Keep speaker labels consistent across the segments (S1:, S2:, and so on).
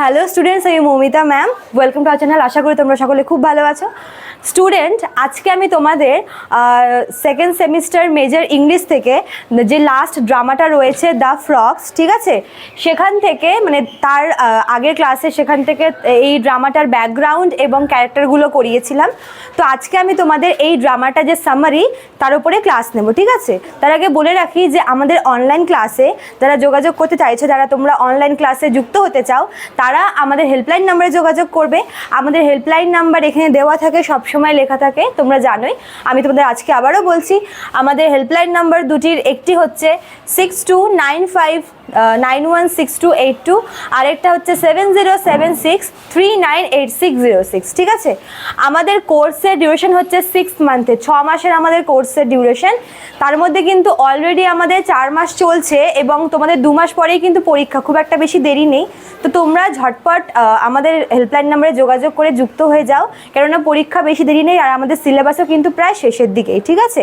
S1: Hello students আমি Moumita ma'am welcome to our channel আশা করি তোমরা সকলে খুব ভালো আছো। স্টুডেন্ট আজকে আমি তোমাদের সেকেন্ড সেমিস্টার মেজর ইংলিশ থেকে যে লাস্ট ড্রামাটা রয়েছে দ্য ফ্রক্স ঠিক আছে? সেখান থেকে মানে তার আগের ক্লাসে সেখান থেকে এই ড্রামাটার ব্যাকগ্রাউন্ড এবং ক্যারেক্টারগুলো করিয়েছিলাম। তো আজকে আমি তোমাদের এই ড্রামাটা যে সামারি তার উপরে ক্লাস নেব, ঠিক আছে? তার আগে বলে রাখি যে আমাদের অনলাইন ক্লাসে যারা যোগাযোগ করতে চাইছো, যারা তোমরা অনলাইন ক্লাসে যুক্ত হতে চাও তারা আমাদের হেল্পলাইন নাম্বারে যোগাযোগ করবে। আমাদের হেল্পলাইন নাম্বার এখানে দেওয়া থাকে, সবসময় লেখা থাকে, তোমরা জানোই। আমি তোমাদের আজকে আবারও বলছি, আমাদের হেল্পলাইন নাম্বার দুটির একটি হচ্ছে six two nine five nine one six two eight two আরেকটা হচ্ছে seven zero seven six three nine eight six zero six ঠিক আছে? আমাদের কোর্সের ডিউরেশন হচ্ছে সিক্স মান্থে ছ মাসের আমাদের কোর্সের ডিউরেশন তার মধ্যে কিন্তু অলরেডি আমাদের চার মাস চলছে এবং তোমাদের দু মাস পরেই কিন্তু পরীক্ষা, খুব একটা বেশি দেরি নেই। তো তোমরা ঝটপট আমাদের হেল্পলাইন নাম্বারে যোগাযোগ করে যুক্ত হয়ে যাও। কেননা পরীক্ষা বেশি দেরি নেই আর আমাদের সিলেবাসও কিন্তু প্রায় শেষের দিকেই, ঠিক আছে?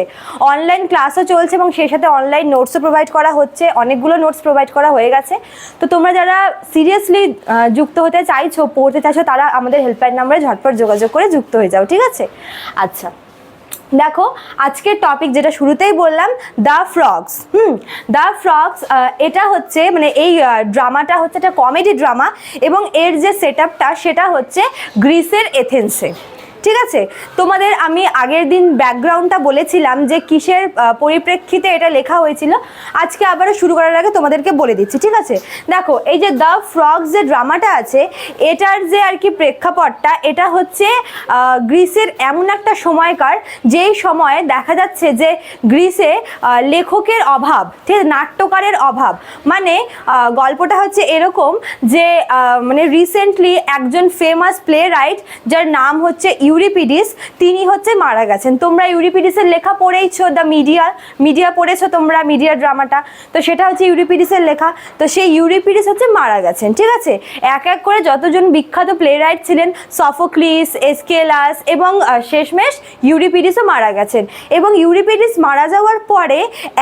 S1: অনলাইন ক্লাসও চলছে এবং সেই সাথে অনলাইন নোটসও প্রোভাইড করা হচ্ছে। অনেকগুলো নোটস প্রোভাইড করা হয়ে গেছে। তো তোমরা যারা সিরিয়াসলি যুক্ত হতে চাইছো, পড়তে চাইছো, তারা আমাদের হেল্পলাইন নাম্বারে ঝটপট যোগাযোগ করে যুক্ত হয়ে যাও, ঠিক আছে? আচ্ছা দেখো, আজকের টপিক যেটা শুরুতেই বললাম the frogs hmm the frogs এটা হচ্ছে মানে এই ড্রামাটা হচ্ছে একটা কমেডি ড্রামা এবং এর যে সেট সেটা হচ্ছে গ্রিসের এথেন্সে ঠিক আছে? তোমাদের আমি আগের দিন ব্যাকগ্রাউন্ডটা বলেছিলাম যে কিসের পরিপ্রেক্ষিতে এটা লেখা হয়েছিল। আজকে আবারও শুরু করার আগে তোমাদেরকে বলে দিচ্ছি, ঠিক আছে? দেখো, এই যে দ্য ফ্রগস যে ড্রামাটা আছে, এটার যে আর কি প্রেক্ষাপটটা, এটা হচ্ছে গ্রিসের এমন একটা সময়কার, যেই সময়ে দেখা যাচ্ছে যে গ্রিসে লেখকের অভাব, ঠিক নাট্যকারের অভাব। মানে গল্পটা হচ্ছে এরকম যে মানে রিসেন্টলি একজন ফেমাস প্লে রাইট যার নাম হচ্ছে ইউরিপিডিস, তিনি হচ্ছে মারা গেছেন। তোমরা ইউরিপিডিসের লেখা পড়েইছো, দ্য মিডিয়া মিডিয়া পড়েছো তোমরা, মিডিয়া ড্রামাটা। তো সেটা হচ্ছে ইউরিপিডিসের লেখা। তো সেই ইউরিপিডিস হচ্ছে মারা গেছেন, ঠিক আছে? এক এক করে যতজন বিখ্যাত প্লে রাইট ছিলেন, সফোক্লিস, এসকেলাস এবং শেষমেশ ইউরিপিডিসও মারা গেছেন। এবং ইউরিপিডিস মারা যাওয়ার পরে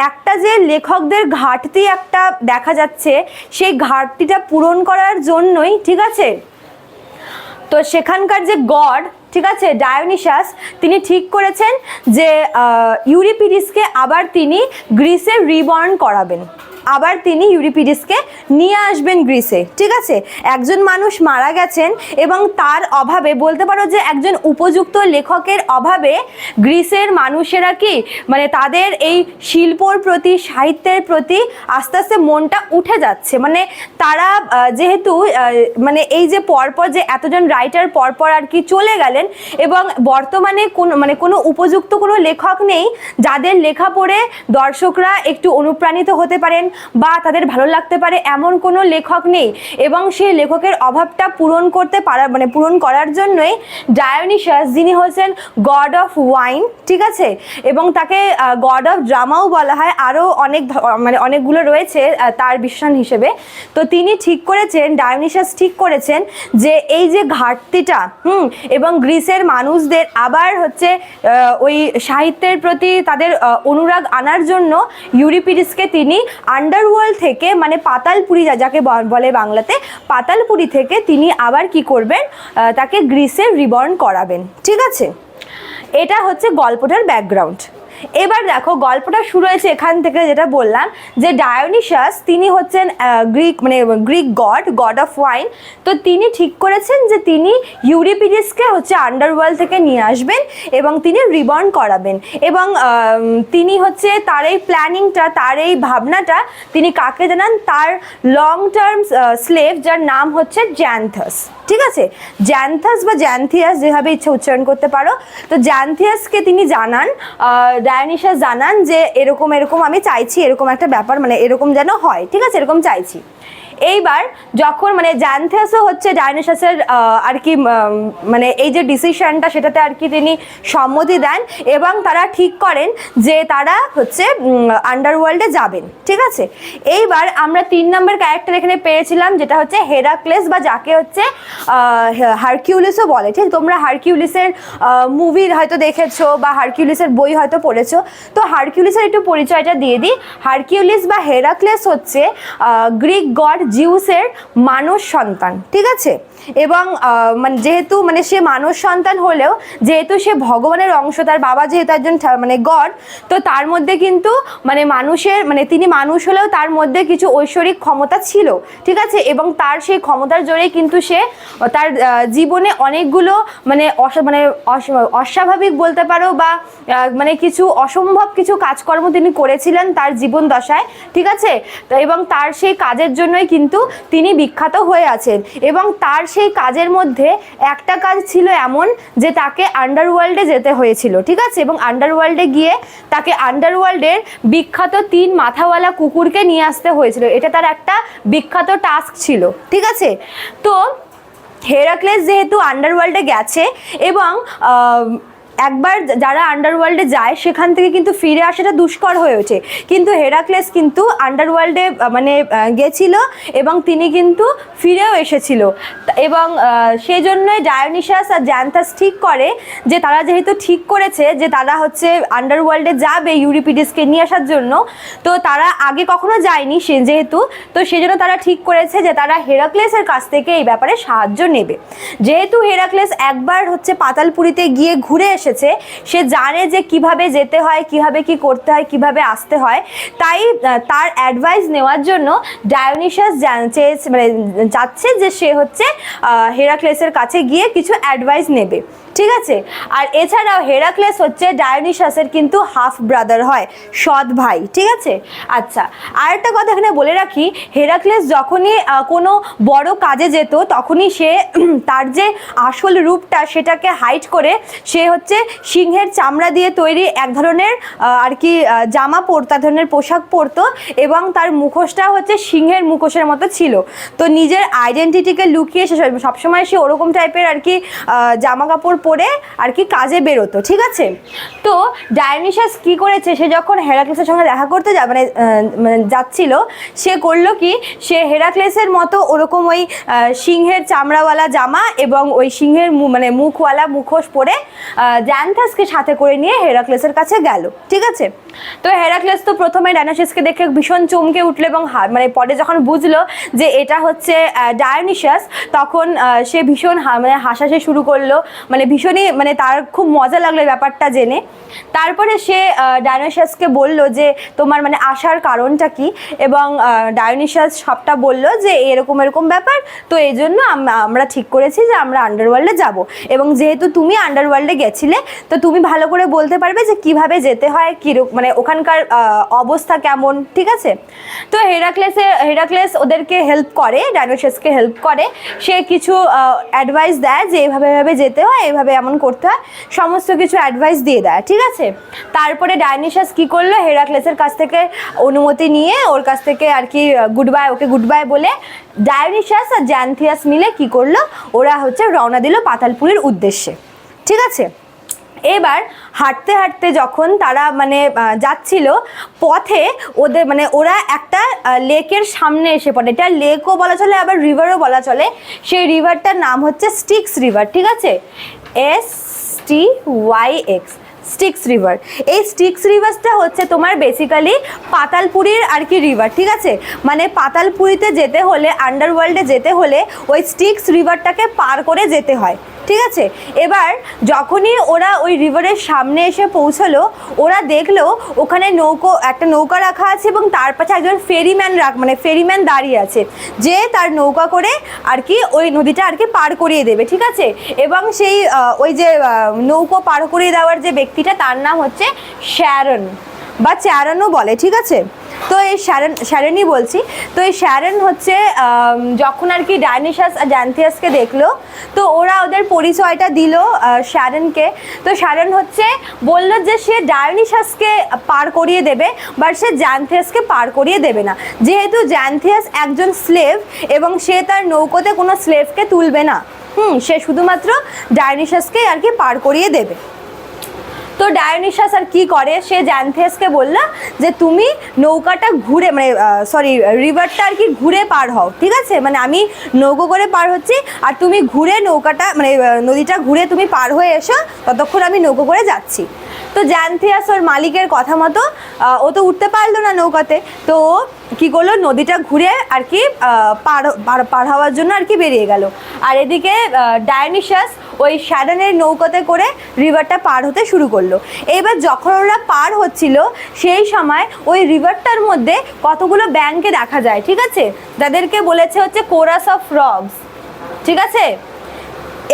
S1: একটা যে লেখকদের ঘাটতি একটা দেখা যাচ্ছে, সেই ঘাটতিটা পূরণ করার জন্যই, ঠিক আছে? তো সেখানকার যে গড ঠিক আছে ডায়োনিশাস তিনি ঠিক করেছেন যে ইউরিপিডিসকে আবার তিনি গ্রিসে রিবর্ন করাবেন। আবার তিনি ইউরিপিডিসকে নিয়ে আসবেন গ্রিসে। ঠিক আছে? একজন মানুষ মারা গেছেন এবং তার অভাবে, বলতে পারো যে একজন উপযুক্ত লেখকের অভাবে গ্রিসের মানুষেরা কি? মানে তাদের এই শিল্পর প্রতি, সাহিত্যের প্রতি আস্তে আস্তে মনটা উঠে যাচ্ছে। মানে তারা যেহেতু মানে এই যে পরপর যে এতজন রাইটার পরপর আর কি চলে গেলেন এবং বর্তমানে কোনো মানে কোনো উপযুক্ত কোনো লেখক নেই, যাদের লেখা পড়ে দর্শকরা একটু অনুপ্রাণিত হতে পারেন বা তাদের ভালো লাগতে পারে এমন কোনো লেখক নেই। এবং সেই লেখকের অভাবটা পূরণ করতে পারা মানে পূরণ করার জন্যই ডায়োনিশাস যিনি হচ্ছেন গড অফ ওয়াইন ঠিক আছে? এবং তাকে গড অফ ড্রামাও বলা হয়। আরও অনেক মানে অনেকগুলো রয়েছে তার বিশ্বাস হিসেবে। তো তিনি ঠিক করেছেন ডায়োনিশাস ঠিক করেছেন যে এই যে ঘাটতিটা, হুম, এবং গ্রিসের মানুষদের আবার হচ্ছে ওই সাহিত্যের প্রতি তাদের অনুরাগ আনার জন্য ইউরিপিডিসকে তিনি আন্ডারওয়ার্ল্ড থেকে মানে পাতালপুরি যা- যাকে বলে বাংলাতে, পাতালপুরি থেকে তিনি আবার কি করবেন? তাকে গ্রিসে রিবর্ন করাবেন। ঠিক আছে? এটা হচ্ছে গল্পটার ব্যাকগ্রাউন্ড এবার দেখো, গল্পটা শুরু হয়েছে এখান থেকে যেটা বললাম, যে ডায়োনিশাস তিনি হচ্ছেন গ্রিক মানে Greek god god of wine তো তিনি ঠিক করেছেন যে তিনি ইউরিপিডিসকে হচ্ছে আন্ডারওয়ার্ল্ড থেকে নিয়ে আসবেন এবং তিনি রিবর্ন করাবেন। এবং তিনি হচ্ছে তার এই প্ল্যানিংটা তার এই ভাবনাটা তিনি কাকে জানান? তার লং টার্ম স্লেভ যার নাম হচ্ছে জ্যান্থাস ঠিক আছে? জ্যান্থাস বা জ্যান্থিয়াস যেভাবে ইচ্ছা উচ্চারণ করতে পারো। তো জ্যান্থিয়াসকে তিনি জানান ডায়ানিশাস জানান যে এরকম এরকম আমি চাইছি, এরকম একটা ব্যাপার মানে এরকম যেন হয়, ঠিক আছে? এরকম চাইছি। এইবার যখন মানে জ্যান্থিয়াসও হচ্ছে ডায়নোসাসের আর কি মানে এই যে ডিসিশনটা সেটাতে আর কি তিনি সম্মতি দেন এবং তারা ঠিক করেন যে তারা হচ্ছে আন্ডারওয়ার্ল্ডে যাবেন, ঠিক আছে? এইবার আমরা তিন নম্বর ক্যারেক্টার এখানে পেয়েছিলাম, যেটা হচ্ছে হেরাক্লেস বা যাকে হচ্ছে হারকিউলিসও বলে, ঠিক? তোমরা হারকিউলিসের মুভি হয়তো দেখেছ বা হারকিউলিসের বই হয়তো পড়েছো। তো হারকিউলিসের একটু পরিচয়টা দিয়ে দিই। হারকিউলিস বা হেরাক্লেস হচ্ছে গ্রিক গড জিউসের মানুষ সন্তান ঠিক আছে? এবং মানে যেহেতু মানে সে মানস সন্তান হলেও, যেহেতু সে ভগবানের অংশ, তার বাবা যেহেতু একজন মানে গড, তো তার মধ্যে কিন্তু মানে মানুষের মানে তিনি মানুষ হলেও তার মধ্যে কিছু ঐশ্বরিক ক্ষমতা ছিল, ঠিক আছে? এবং তার সেই ক্ষমতার জোরে কিন্তু সে তার জীবনে অনেকগুলো মানে মানে অস- অস্বাভাবিক বলতে পারো বা মানে কিছু অসম্ভব কিছু কাজকর্ম তিনি করেছিলেন তার জীবন দশায়, ঠিক আছে? এবং তার সেই কাজের জন্যই কিন্তু তিনি বিখ্যাত হয়ে আছেন। এবং তার সেই কাজের মধ্যে একটা কাজ ছিল এমন যে তাকে আন্ডারওয়ার্ল্ডে যেতে হয়েছিল, ঠিক আছে? এবং আন্ডারওয়ার্ল্ডে গিয়ে তাকে আন্ডারওয়ার্ল্ডের বিখ্যাত তিন মাথাওয়ালা কুকুরকে নিয়ে আসতে হয়েছিল। এটা তার একটা বিখ্যাত টাস্ক ছিল, ঠিক আছে? তো হেরাক্লেস যেহেতু আন্ডারওয়ার্ল্ডে গেছে এবং একবার যারা আন্ডারওয়ার্ল্ডে যায়, সেখান থেকে কিন্তু ফিরে আসাটা দুষ্কর হয়ে ওঠে। কিন্তু হেরাক্লেস কিন্তু আন্ডারওয়ার্ল্ডে মানে গেছিল এবং তিনি কিন্তু ফিরেও এসেছিল। এবং সেই জন্যই ডায়োনিশাস আর জ্যান্থাস ঠিক করে যে তারা যেহেতু ঠিক করেছে যে তারা হচ্ছে আন্ডারওয়ার্ল্ডে যাবে ইউরিপিডিসকে নিয়ে আসার জন্য, তো তারা আগে কখনো যায়নি সে যেহেতু, তো সেজন্য তারা ঠিক করেছে যে তারা হেরাক্লেসের কাছ থেকে এই ব্যাপারে সাহায্য নেবে। যেহেতু হেরাক্লেস একবার হচ্ছে পাতালপুরিতে গিয়ে ঘুরে এসেছে, সে জানে যে কীভাবে যেতে হয়, কীভাবে কি করতে হয়, কীভাবে আসতে হয়। তাই তার অ্যাডভাইস নেওয়ার জন্য ডায়োনিশাস চেয়েছে মানে যাচ্ছে যে সে হচ্ছে হেরাক্লেসের কাছে গিয়ে কিছু অ্যাডভাইস নেবে। ঠিক আছে? আর এছাড়াও হেরাক্লেস হচ্ছে ডায়োনিশাসের কিন্তু হাফ ব্রাদার হয়, সৎ ভাই, ঠিক আছে? আচ্ছা আর একটা কথা এখানে বলে রাখি, হেরাক্লেস যখনই কোনো বড় কাজে যেত, তখনই সে তার যে আসল রূপটা সেটাকে হাইট করে, সে হচ্ছে সিংহের চামড়া দিয়ে তৈরি এক ধরনের আর কি জামা পরতো ধরনের পোশাক পরতো এবং তার মুখোশটা হচ্ছে সিংহের মুখোশের মতো ছিল। তো নিজের আইডেন্টিটিকে লুকিয়ে সে সব- সবসময় সে ওরকম টাইপের আর কি জামা কাপড় পরে আর কি কাজে বেরোতো, ঠিক আছে? তো ডায়নিশাস কি করেছে? সে যখন হেরাক্লেসের সঙ্গে দেখা করতে যা মানে মানে যাচ্ছিল, সে করল কি? সে হেরাক্লেসের মতো ওরকম ওই সিংহের চামড়াওয়ালা জামা এবং ওই সিংহের মানে মুখওয়ালা মুখোশ পরে জ্যান্থাসকে সাথে করে নিয়ে হেরাক্লেসের কাছে গেল, ঠিক আছে? তো হেরাক্লেস তো প্রথমে ডায়োনিশাসকে দেখে ভীষণ চমকে উঠল এবং মানে পরে যখন বুঝলো যে এটা হচ্ছে ডায়োনিশাস তখন সে ভীষণ মানে হাসাহাসি শুরু করল। মানে ভীষণই মানে তার খুব মজা লাগল ব্যাপারটা জেনে। তারপরে সে ডায়োনিশাসকে বলল যে, তোমার মানে আসার কারণটা কি? এবং ডায়োনিশাস সবটা বলল যে, এরকম এরকম ব্যাপার। তো এই জন্য আমরা ঠিক করেছি যে আমরা আন্ডারওয়ার্ল্ডে যাব। এবং যেহেতু তুমি আন্ডারওয়ার্ল্ডে গেছিলে, তো তুমি ভালো করে বলতে পারবে যে কীভাবে যেতে হয় কী মানে ওখানকার অবস্থা কেমন, ঠিক আছে? তো হেরাক্লেসে, হেরাক্লেস ওদেরকে হেল্প করে ডাইনোসাসকে হেল্প করে। সে কিছু অ্যাডভাইস দেয় যে এভাবে এভাবে যেতে হয়, এভাবে এমন করতে হয়। সমস্ত কিছু অ্যাডভাইস দিয়ে দেয়, ঠিক আছে? তারপরে ডাইনোসাস কি করল? হেরাক্লেসের কাছ থেকে অনুমতি নিয়ে ওর কাছ থেকে আর কি good bye okay good bye বলে ডায়োনিশাস আর জ্যান্থিয়াস মিলে কি করল? ওরা হচ্ছে রওনা দিল পাতালপুরের উদ্দেশ্যে, ঠিক আছে? এবার হাঁটতে হাঁটতে যখন তারা মানে যাচ্ছিল, পথে ওদের মানে ওরা একটা লেকের সামনে এসে পড়ে। এটা লেকও বলা চলে, আবার রিভারও বলা চলে। সেই রিভারটার নাম হচ্ছে স্টিক্স রিভার ঠিক আছে? S T Y X Styx river এই স্টিক্স রিভার্সটা হচ্ছে তোমার বেসিক্যালি পাতালপুরীর আর কি রিভার ঠিক আছে? মানে পাতালপুরীতে যেতে হলে আন্ডারওয়ার্ল্ডে যেতে হলে, ওই স্টিক্স রিভারটাকে পার করে যেতে হয়। ঠিক আছে? এবার যখনই ওরা ওই রিভারের সামনে এসে পৌঁছলো, ওরা দেখল ওখানে নৌকো, একটা নৌকা রাখা আছে এবং তার পাশে একজন ফেরিম্যান রাখ মানে ফেরিম্যান দাঁড়িয়ে আছে। যে তার নৌকা করে আর কি ওই নদীটা আর কি পার করিয়ে দেবে, ঠিক আছে? এবং সেই ওই যে নৌকো পার করিয়ে দেওয়ার যে ব্যক্তিটা, তার নাম হচ্ছে শ্যারন বা চ্যারনও বলে, ঠিক আছে? তো এই শ্যারন শ্যারনই বলছি। তো এই শ্যারন হচ্ছে যখন আর কি ডায়নিশাস আর জ্যান্থিয়াসকে দেখল, তো ওরা ওদের পরিচয়টা দিল শ্যারনকে তো শ্যারন হচ্ছে, বলল যে সে ডায়নিশাসকে পার করিয়ে দেবে বাট সে জ্যান্থিয়াসকে পার করিয়ে দেবে না। যেহেতু জ্যান্থিয়াস একজন স্লেভ, এবং সে তার নৌকোতে কোনো স্লেভকে তুলবে না, হুম, সে শুধুমাত্র ডায়নিশাসকেই আর কি পার করিয়ে দেবে। তো ডায়োনিশাস আর কি করে? সে জ্যান্থেসকে বলল যে, তুমি নৌকাটা ঘুরে মানে সরি রিভারটা আর কি ঘুরে পার হও, ঠিক আছে? মানে আমি নৌকো করে পার হচ্ছি আর তুমি ঘুরে নৌকাটা মানে নদীটা ঘুরে তুমি পার হয়ে এসো, ততক্ষণ আমি নৌকো করে যাচ্ছি। তো জ্যান্থিয়াস ওর মালিকের কথা মতো ও তো উঠতে পারল না নৌকাতে। তো ও কী করল? নদীটা ঘুরে আর কি পার, পার- হওয়ার জন্য আর কি বেরিয়ে গেল। আর এদিকে ডায়নিশাস ওই শ্যাডনের নৌকাতে করে রিভারটা পার হতে শুরু করল। এবার যখন ওরা পার হচ্ছিল, সেই সময় ওই রিভারটার মধ্যে কতগুলো ব্যাংকে দেখা যায়, ঠিক আছে? যাদেরকে বলেছে হচ্ছে কোরাস অফ ফ্রগস ঠিক আছে?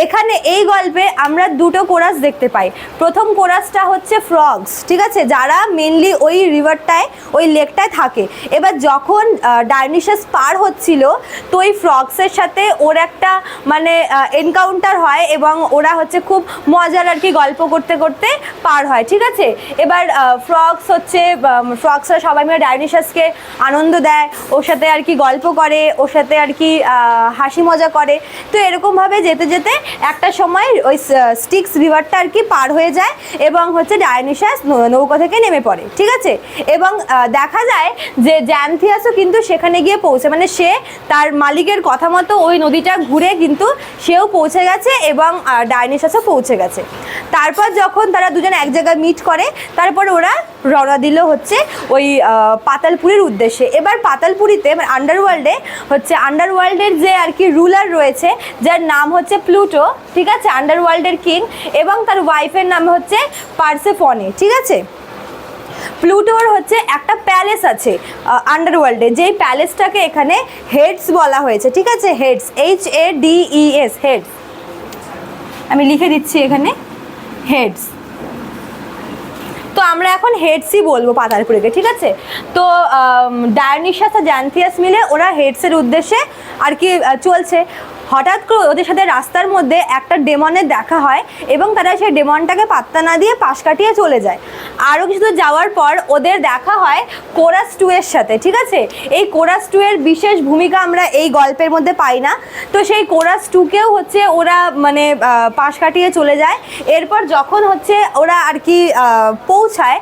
S1: এখানে এই গল্পে আমরা দুটো কোরাস দেখতে পাই। প্রথম কোরাসটা হচ্ছে ফ্রগস ঠিক আছে? যারা মেনলি ওই রিভারটায় ওই লেকটায় থাকে। এবার যখন ডাইনিশাস পার হচ্ছিল, তো ওই ফ্রগসের সাথে ওর একটা মানে এনকাউন্টার হয় এবং ওরা হচ্ছে খুব মজার আর কি গল্প করতে করতে পার হয়, ঠিক আছে? এবার ফ্রগস হচ্ছে ফ্রগসরা সবাই মিলে ডাইনিশাসকে আনন্দ দেয়, ওর সাথে আর কি গল্প করে, ওর সাথে আর কি হাসি মজা করে। তো এরকমভাবে যেতে যেতে একটা সময় ওই স্টিক্স রিভারটা আর কি পার হয়ে যায় এবং হচ্ছে ডায়নিশাস নৌকা থেকে নেমে পড়ে, ঠিক আছে? এবং দেখা যায় যে জ্যানথিয়াসও কিন্তু সেখানে গিয়ে পৌঁছে মানে সে তার মালিকের কথা মতো ওই নদীটা ঘুরে কিন্তু সেও পৌঁছে গেছে এবং ডায়নিশাসও পৌঁছে গেছে। তারপর যখন তারা দুজন এক জায়গায় মিট করে, তারপর ওরা রওনা দিল হচ্ছে ওই পাতালপুরীর উদ্দেশ্যে। এবার পাতালপুরীতে মানে আন্ডারওয়ার্ল্ডে হচ্ছে আন্ডারওয়ার্ল্ডের যে আর কি রুলার রয়েছে, যার নাম হচ্ছে প্লুটো, ঠিক আছে? আন্ডারওয়ার্ল্ডের কিং এবং তার ওয়াইফের নাম হচ্ছে পার্সেফনে, ঠিক আছে? প্লুটোর হচ্ছে একটা প্যালেস আছে আন্ডারওয়ার্ল্ডে যেই প্যালেসটাকে এখানে হেডস বলা হয়েছে, ঠিক আছে? Hades H A D E S Hades আমি লিখে দিচ্ছি এখানে হেডস তো আমরা এখন হেডসই বলব পাতালপুরেকে ঠিক আছে? তো ডায়নিশাস আর জ্যান্থিয়াস মিলে ওরা হেডসের উদ্দেশ্যে আর কি চলছে। হঠাৎ করে ওদের সাথে রাস্তার মধ্যে একটা ডেমনের দেখা হয় এবং তারা সেই ডেমনটাকে পাত্তা না দিয়ে পাশ কাটিয়ে চলে যায়। আরও কিছু দূর যাওয়ার পর ওদের দেখা হয় কোরাস টু এর সাথে, ঠিক আছে? এই কোরাস টু এর বিশেষ ভূমিকা আমরা এই গল্পের মধ্যে পাই না। তো সেই কোরাস টুকেও হচ্ছে ওরা মানে পাশ কাটিয়ে চলে যায়। এরপর যখন হচ্ছে ওরা আর কি পৌঁছায়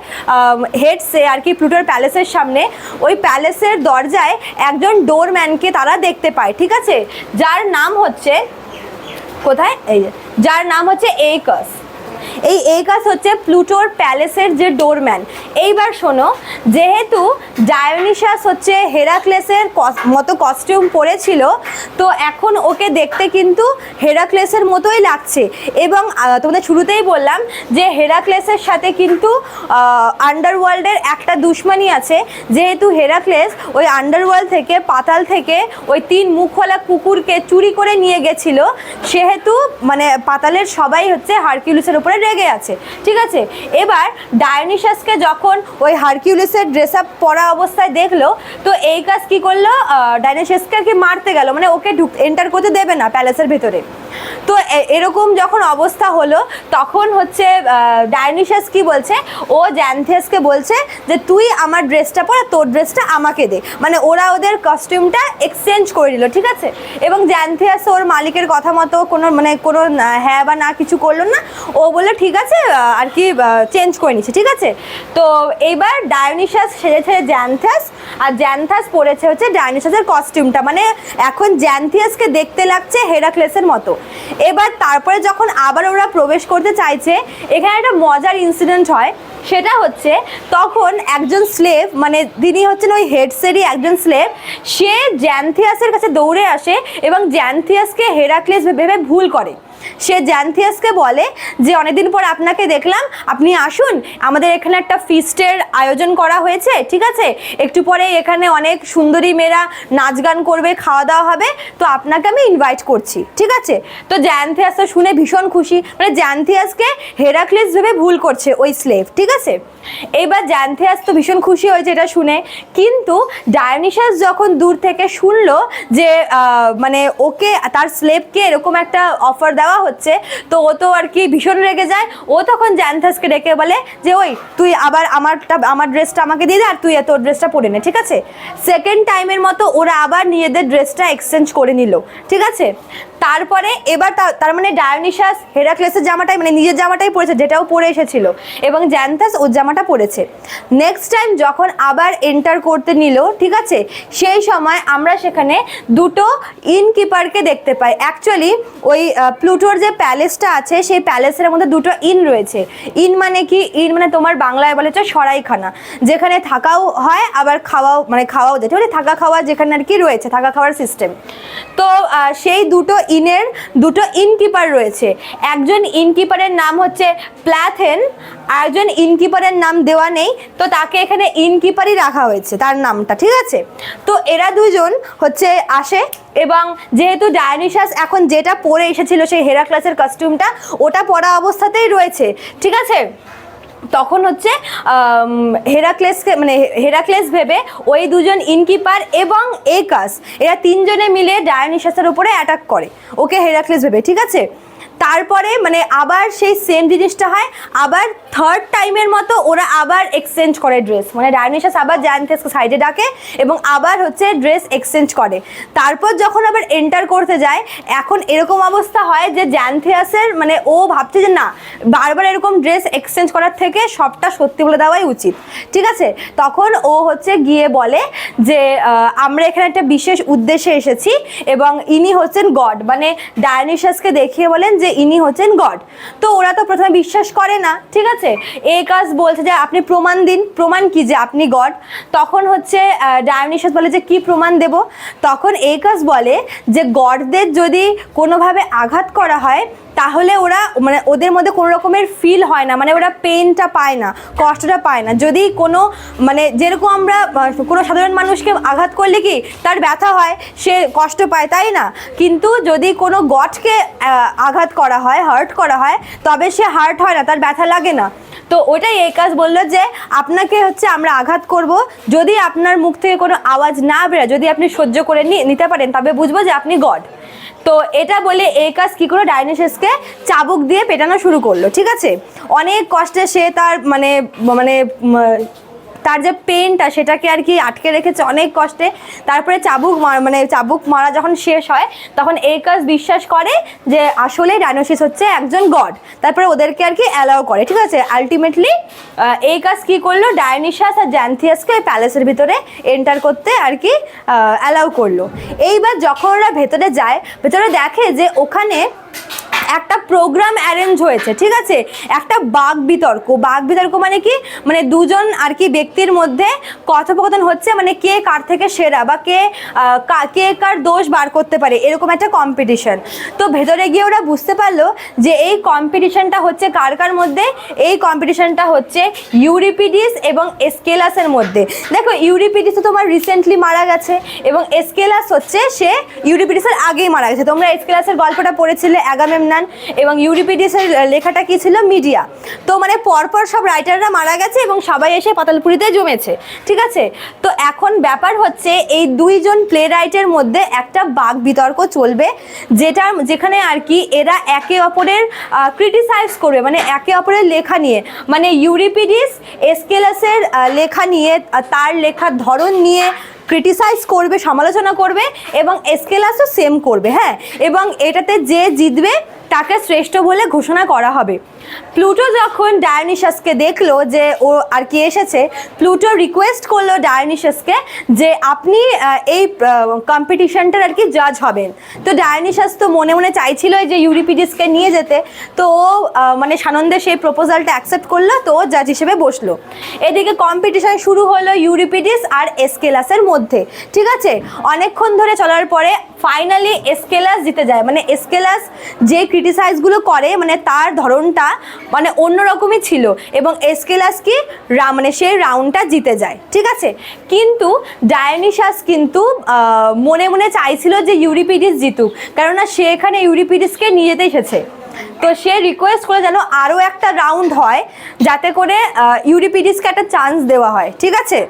S1: হেডসে আর কি প্লুটোর প্যালেসের সামনে, ওই প্যালেসের দরজায় একজন ডোরম্যানকে তারা দেখতে পায়, ঠিক আছে? যার নাম হচ্ছে কোথায়? এই যার নাম হচ্ছে এইকাস এই এইকাস হচ্ছে প্লুটোর প্যালেসের যে ডোরম্যান। এইবার শোনো, যেহেতু ডায়োনিশাস হচ্ছে হেরাক্লেসের মতো কস্টিউম পরেছিল, তো এখন ওকে দেখতে কিন্তু হেরাক্লেসের মতোই লাগছে। এবং তোমাদের শুরুতেই বললাম যে হেরাক্লেসের সাথে কিন্তু আন্ডারওয়ার্ল্ডের একটা দুশ্মনী আছে। যেহেতু হেরাক্লেস ওই আন্ডারওয়ার্ল্ড থেকে, পাতাল থেকে ওই তিন মুখওয়ালা কুকুরকে চুরি করে নিয়ে গেছিল, সেহেতু মানে পাতালের সবাই হচ্ছে হারকিউলিসের উপরে রেগে আছে, ঠিক আছে? এবার ডায়োনিশাসকে যখন ওই হারকিউলিসের ড্রেস আপ পরা অবস্থায় দেখল, তো এই কাজ কি করল? ডায়োনিশাসকে আর কি মারতে গেল মানে ওকে ঢুক এন্টার করতে দেবে না প্যালেসের ভেতরে। তো এরকম যখন অবস্থা হলো, তখন হচ্ছে ডায়োনিশাস কি বলছে? ও জ্যানথিয়াসকে বলছে যে, তুই আমার ড্রেসটা পর তোর ড্রেসটা আমাকে দে। মানে ওরা ওদের কস্টিউমটা এক্সচেঞ্জ করে দিল, ঠিক আছে? এবং জ্যানথিয়াস ওর মালিকের কথা মতো কোনো মানে কোনো হ্যাঁ বা না কিছু করল না। ও বলল, ঠিক আছে আর কি চেঞ্জ করে নিচ্ছে, ঠিক আছে? তো এইবার ডায়োনিশাস সেজেছে জ্যানথাস আর জ্যানথাস পরেছে হচ্ছে ডায়োনিশাসের কস্টিউমটা মানে এখন জ্যানথিয়াসকে দেখতে লাগছে হেরাক্লেসের মতো। এবার তারপরে যখন আবার ওরা প্রবেশ করতে চাইছে এখানে একটা মজার ইনসিডেন্ট হয়। সেটা হচ্ছে তখন একজন স্লেভ মানে তিনি হচ্ছেন ওই হেডসেরই একজন স্লেভ সে জ্যান্থিয়াসের কাছে দৌড়ে আসে এবং জ্যানথিয়াসকে হেরাক্লেস ভেবে ভুল করে। সে জ্যান্থিয়াসকে বলে যে, অনেকদিন পর আপনাকে দেখলাম, আপনি আসুন, আমাদের এখানে একটা ফিস্টের আয়োজন করা হয়েছে, ঠিক আছে? একটু পরে এখানে অনেক সুন্দরী মেয়েরা নাচ গান করবে, খাওয়া দাওয়া হবে, তো আপনাকে আমি ইনভাইট করছি, ঠিক আছে? তো জ্যানথিয়াস শুনে ভীষণ খুশি। মানে জ্যান্থিয়াসকে হেরাক্লেস ভেবে ভুল করছে ওই স্লেভ ঠিক আছে এইবার জ্যানথিয়াস তো ভীষণ খুশি হয়েছে এটা শুনে। কিন্তু ডায়োনিশাস যখন দূর থেকে শুনলো যে মানে ওকে, তার স্লেভকে এরকম একটা অফার দেওয়া হচ্ছে, তো ও তো আর কি ভীষণ রেগে যায়। ও তখন জ্যান্থাসকে ডেকে বলে যে, ওই, তুই আবার আমারটা, আমার ড্রেসটা আমাকে দিয়ে দে, আর তুই তোর ড্রেসটা পরে নে, ঠিক আছে? সেকেন্ড টাইমের মতো ওরা আবার নিজেদের ড্রেসটা এক্সচেঞ্জ করে নিল, ঠিক আছে? তারপরে এবার তার মানে ডায়োনিশাস হেরাক্লেসের জামাটাই মানে নিজের জামাটাই পরেছে, যেটাও পরে এসেছিল। এবং জ্যান্থাস ওর জামাটা পরেছে। নেক্সট টাইম যখন আবার এন্টার করতে নিল, ঠিক আছে? সেই সময় আমরা সেখানে দুটো ইনকিপারকে দেখতে পাই। অ্যাকচুয়ালি ওই প্লুটোর যে প্যালেসটা আছে, সেই প্যালেসের মধ্যে দুটো ইন রয়েছে। ইন মানে কি? ইন মানে তোমার বাংলায় বলে হচ্ছে সরাইখানা। যেখানে থাকাও হয়, আবার খাওয়াও মানে খাওয়াও যায়। মানে থাকা খাওয়া যেখানে আর কি রয়েছে, থাকা খাওয়ার সিস্টেম তো সেই দুটো ইনের দুটো ইনকিপার রয়েছে। একজন ইনকিপারের নাম হচ্ছে প্ল্যাথেন আর একজন ইনকিপারের নাম দেওয়া নেই, তো তাকে এখানে ইনকিপারই রাখা হয়েছে, তার নামটা, ঠিক আছে? তো এরা দুজন হচ্ছে আসে, এবং যেহেতু ডায়নিশাস এখন যেটা পরে এসেছিল সেই হেরাক্লাসের কস্টিউমটা ওটা পরা অবস্থাতেই রয়েছে, ঠিক আছে? তখন হচ্ছে হেরাক্লেসকে মানে হেরাক্লেস ভেবে ওই দুজন ইনকিপার এবং একাস এরা তিনজনে মিলে ডায়নিশাসের উপরে অ্যাটাক করে, ওকে হেরাক্লেস ভেবে, ঠিক আছে? তারপরে মানে আবার সেই সেম জিনিসটা হয়, আবার থার্ড টাইমের মতো ওরা আবার এক্সচেঞ্জ করে ড্রেস মানে ডায়োনিশাস আবার জায়ান্থেসকে সাইডে ডাকে এবং আবার হচ্ছে ড্রেস এক্সচেঞ্জ করে। তারপর যখন আবার এন্টার করতে যায়, এখন এরকম অবস্থা হয় যে জ্যান্থিয়াসের মানে ও ভাবছে যে না, বারবার এরকম ড্রেস এক্সচেঞ্জ করার থেকে সবটা সত্যি বলে দেওয়াই উচিত। ঠিক আছে? তখন ও হচ্ছে গিয়ে বলে যে আমরা এখানে একটা বিশেষ উদ্দেশ্যে এসেছি এবং ইনি হচ্ছেন গড। মানে ডায়ানিশাসকে দেখিয়ে বলেন যে ইনি হচ্ছেন গড। তো ওরা তো প্রথমে বিশ্বাস করে না, ঠিক আছে? এই কাজ বলছে যে আপনি প্রমাণ দিন। প্রমাণ কি যে আপনি গড? তখন হচ্ছে ডায়োনিসাস বলে যে, কি প্রমাণ দেব? তখন এই কাজ বলে যে, গডদের যদি কোনোভাবে আঘাত করা হয় তাহলে ওরা মানে ওদের মধ্যে কোনো রকমের ফিল হয় না মানে ওরা পেনটা পায় না কষ্টটা পায় না। যদি কোনো মানে যেরকম আমরা কোনো সাধারণ মানুষকে আঘাত করলে কি তার ব্যথা হয় সে কষ্ট পায় তাই না? কিন্তু যদি কোনো আহ, আঘাত করা হয় হার্ট করা হয় তবে সে হার্ট হয় না তার ব্যথা লাগে না। তো ওটাই এই কাজ বলল যে আপনাকে হচ্ছে আমরা আঘাত করব। যদি আপনার মুখ থেকে কোনো আওয়াজ না বেরোয় যদি আপনি সহ্য করে নিতে পারেন তবে বুঝব যে আপনি গড। তো এটা বলে এই কাজ কী করে ডাইনোসেসকে চাবুক দিয়ে পেটানো শুরু করল, ঠিক আছে? অনেক কষ্টে সে তার মানে মানে তার যে পেনটা সেটাকে আর কি আটকে রেখেছে অনেক কষ্টে। তারপরে চাবুক মানে চাবুক মারা যখন শেষ হয়, তখন এই কাজ বিশ্বাস করে যে আসলে ডাইনোসিস হচ্ছে একজন গড তারপরে ওদেরকে আর কি অ্যালাউ করে, ঠিক আছে? আলটিমেটলি এই কাজ কী করল? ডায়নিশাস আর জ্যান্থিয়াসকে ওই প্যালেসের ভিতরে এন্টার করতে আর কি অ্যালাউ করল। এইবার যখন ওরা ভেতরে যায়, ভেতরে দেখে যে ওখানে একটা প্রোগ্রাম অ্যারেঞ্জ হয়েছে, ঠিক আছে? একটা বাক বিতর্ক বাক বিতর্ক মানে কি? মানে দুজন আর কি ব্যক্তির মধ্যে কথোপকথন হচ্ছে মানে কে কার থেকে সেরা বা কে কে কার দোষ বার করতে পারে, এরকম একটা কম্পিটিশন তো ভেতরে গিয়ে ওরা বুঝতে পারল যে এই কম্পিটিশনটা হচ্ছে কার কার মধ্যে? এই কম্পিটিশনটা হচ্ছে ইউরিপিডিস এবং এসকেলাসের মধ্যে। দেখো ইউরিপিডিস তো তোমার রিসেন্টলি মারা গেছে এবং এসকেলাস হচ্ছে সে ইউরিপিডিসের আগেই মারা গেছে। তোমরা এসকেলাসের গল্পটা পড়েছিলে অ্যাগামেমনান এবং ইউরিপিডিসের লেখাটা কি ছিল? মিডিয়া। তো মানে পরপর সব রাইটাররা মারা গেছে এবং সবাই এসে পাতালপুরিতে জমেছে। ঠিক আছে? তো এখন ব্যাপার হচ্ছে এই দুইজন প্লে রাইটের মধ্যে একটা বাঘ বিতর্ক চলবে যেটা যেখানে আর কি এরা একে অপরের ক্রিটিসাইজ করবে মানে একে অপরের লেখা নিয়ে। মানে ইউরিপিডিস এসকেলাসের লেখা নিয়ে তার লেখার ধরন নিয়ে ক্রিটিসাইজ করবে, সমালোচনা করবে এবং এসকেলাসও সেম করবে হ্যাঁ? এবং এটাতে যে জিতবে, তাকে শ্রেষ্ঠ বলে ঘোষণা করা হবে। প্লুটো যখন ডায়োনিশাসকে দেখল যে ও আর কি এসেছে, প্লুটো রিকোয়েস্ট করল ডায়োনিশাসকে যে আপনি এই কম্পিটিশনটার আর কি জাজ হবেন। তো ডায়োনিশাস তো মনে মনে চাইছিল যে ইউরিপিডিসকে নিয়ে যেতে। তো ও মানে সানন্দে সেই প্রপোজালটা অ্যাকসেপ্ট করল, তো ও জাজ হিসেবে বসল। এদিকে কম্পিটিশন শুরু হলো ইউরিপিডিস আর এসকেলাসের মধ্যে। ঠিক আছে? অনেকক্ষণ ধরে চলার পরে ফাইনালি এসকেলাস জিতে যায়। মানে এসকেলাস যে ক্রিটিসাইজগুলো করে মানে তার ধরনটা মানে অন্যরকমই ছিল এবং এসকেলাস কি মানে সেই রাউন্ডটা জিতে যায়, ঠিক আছে? কিন্তু ডায়োনিশাস কিন্তু মনে মনে চাইছিল যে ইউরিপিডিস জিতুক, কেননা সে এখানে ইউরিপিডিসকে নিয়ে যেতে এসেছে। তো সে রিকোয়েস্ট করে যেন আরও একটা রাউন্ড হয়, যাতে করে ইউরিপিডিসকে একটা চান্স দেওয়া হয়, ঠিক আছে?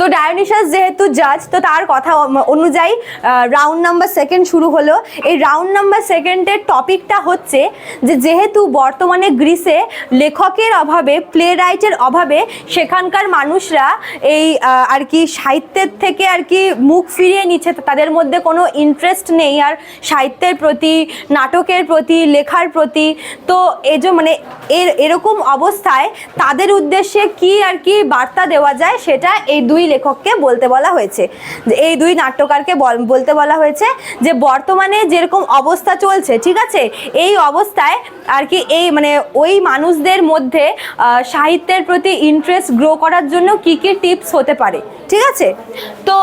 S1: তো ডায়োনিশাস যেহেতু জাজ তো তার কথা অনুযায়ী রাউন্ড নাম্বার সেকেন্ড শুরু হলো। এই রাউন্ড নাম্বার সেকেন্ডের টপিকটা হচ্ছে যে, যেহেতু বর্তমানে গ্রিসে লেখকের অভাবে প্লে রাইটের অভাবে সেখানকার মানুষরা এই আর কি সাহিত্যের থেকে আর কি মুখ ফিরিয়ে নিচ্ছে তাদের মধ্যে কোনো ইন্টারেস্ট নেই। আর সাহিত্যের প্রতি, নাটকের প্রতি, লেখার প্রতি, তো এজ মানে এর, এরকম অবস্থায় তাদের উদ্দেশ্যে কি আর কি বার্তা দেওয়া যায়, সেটা এই দুই লেখককে বলতে বলা হয়েছে। এই দুই নাট্যকারকে বল- বলতে বলা হয়েছে যে বর্তমানে যেরকম অবস্থা চলছে, ঠিক আছে? এই অবস্থায় আর কি এই মানে ওই মানুষদের মধ্যে সাহিত্যের প্রতি ইন্টারেস্ট গ্রো করার জন্য কি কি টিপস হতে পারে, ঠিক আছে? তো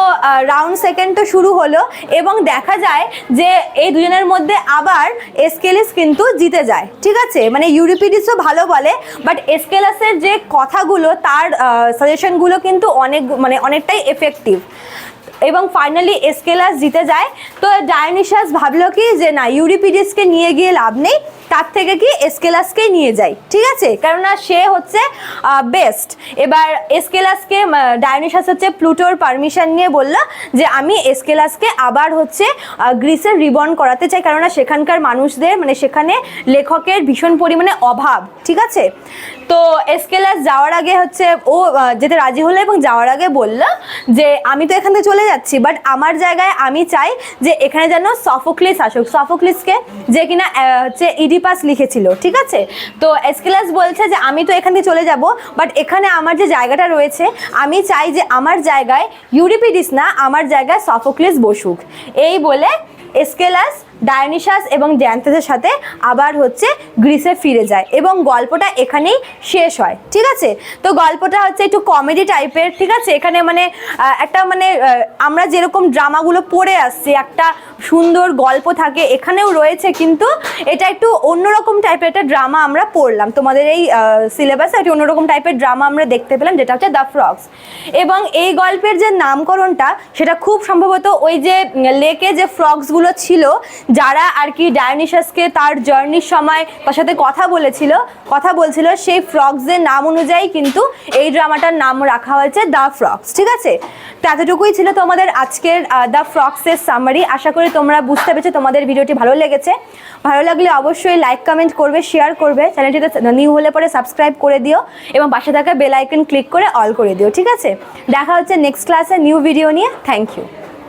S1: রাউন্ড সেকেন্ড তো শুরু হলো এবং দেখা যায় যে এই দুজনের মধ্যে আবার এসকেলিস কিন্তু জিতে যায়, ঠিক আছে? মানে ইউরিপিডিসও ভালো বলে বাট এসকেলাসের যে কথাগুলো, তার সাজেশনগুলো কিন্তু অনেক মানে অনেকটাই এফেক্টিভ এবং ফাইনালি এসকেলাস জিতে যায়। তো ডায়নিশাস ভাবলো কি যে না ইউরিপিডিসকে নিয়ে গিয়ে লাভ নেই। তার থেকে কি এসকেলাসকেই নিয়ে যাই, ঠিক আছে? কেননা সে হচ্ছে বেস্ট এবার এসকেলাসকে ডায়োনিশাস হচ্ছে প্লুটোর পারমিশন নিয়ে বলল যে আমি এসকেলাসকে আবার হচ্ছে গ্রিসের রিবন করাতে চাই, কেননা সেখানকার মানুষদের মানে সেখানে লেখকের ভীষণ পরিমাণে অভাব, ঠিক আছে? তো এসকেলাস যাওয়ার আগে হচ্ছে, ও যেতে রাজি হলো এবং যাওয়ার আগে বলল যে, আমি তো এখান থেকে চলে যাচ্ছি বাট আমার জায়গায় আমি চাই যে এখানে যেন সফোক্লিস আসুক। সফোক্লিসকে যে কিনা হচ্ছে হচ্ছে ইডিপাস লিখেছিল, ঠিক আছে? তো এসকেলাস বলছে যে, আমি তো এখান থেকে চলে যাব বাট এখানে আমার যে জায়গাটা রয়েছে, আমি চাই যে আমার জায়গায় ইউরিপিডিস না, আমার জায়গায় সফোক্লিস বসুক। এই বলে এসকেলাস ডায়োনিশাস এবং জ্যান্থাসের সাথে আবার হচ্ছে গ্রিসে ফিরে যায় এবং গল্পটা এখানেই শেষ হয়, ঠিক আছে? তো গল্পটা হচ্ছে একটু কমেডি টাইপের ঠিক আছে? এখানে মানে একটা মানে আমরা যেরকম ড্রামাগুলো পড়ে আসছি, একটা সুন্দর গল্প থাকে, এখানেও রয়েছে, কিন্তু এটা একটু অন্যরকম টাইপের একটা ড্রামা আমরা পড়লাম। তোমাদের এই সিলেবাসে একটি অন্যরকম টাইপের ড্রামা আমরা দেখতে পেলাম, যেটা হচ্ছে দ্য ফ্রক্স এবং এই গল্পের যে নামকরণটা, সেটা খুব সম্ভবত ওই যে লেকে যে ফ্রক্সগুলো ছিল যারা আর কি ডায়োনিশাসকে তার জার্নির সময় তার সাথে কথা বলেছিল, কথা বলছিল সেই ফ্রগসের নাম অনুযায়ী কিন্তু এই ড্রামাটার নাম রাখা হয়েছে দ্য ফ্রগস ঠিক আছে? তো এতটুকুই ছিল তোমাদের আজকের দ্য ফ্রগসের সামারি আশা করি তোমরা বুঝতে পেরেছ তোমাদের ভিডিওটি ভালো লেগেছে। ভালো লাগলে অবশ্যই লাইক কমেন্ট করবে শেয়ার করবে। চ্যানেলটিতে নিউ হলে পরে সাবস্ক্রাইব করে দিও এবং পাশে থাকা বেল আইকন ক্লিক করে অল করে দিও, ঠিক আছে? দেখা হচ্ছে নেক্সট ক্লাসে নিউ ভিডিও নিয়ে। Thank you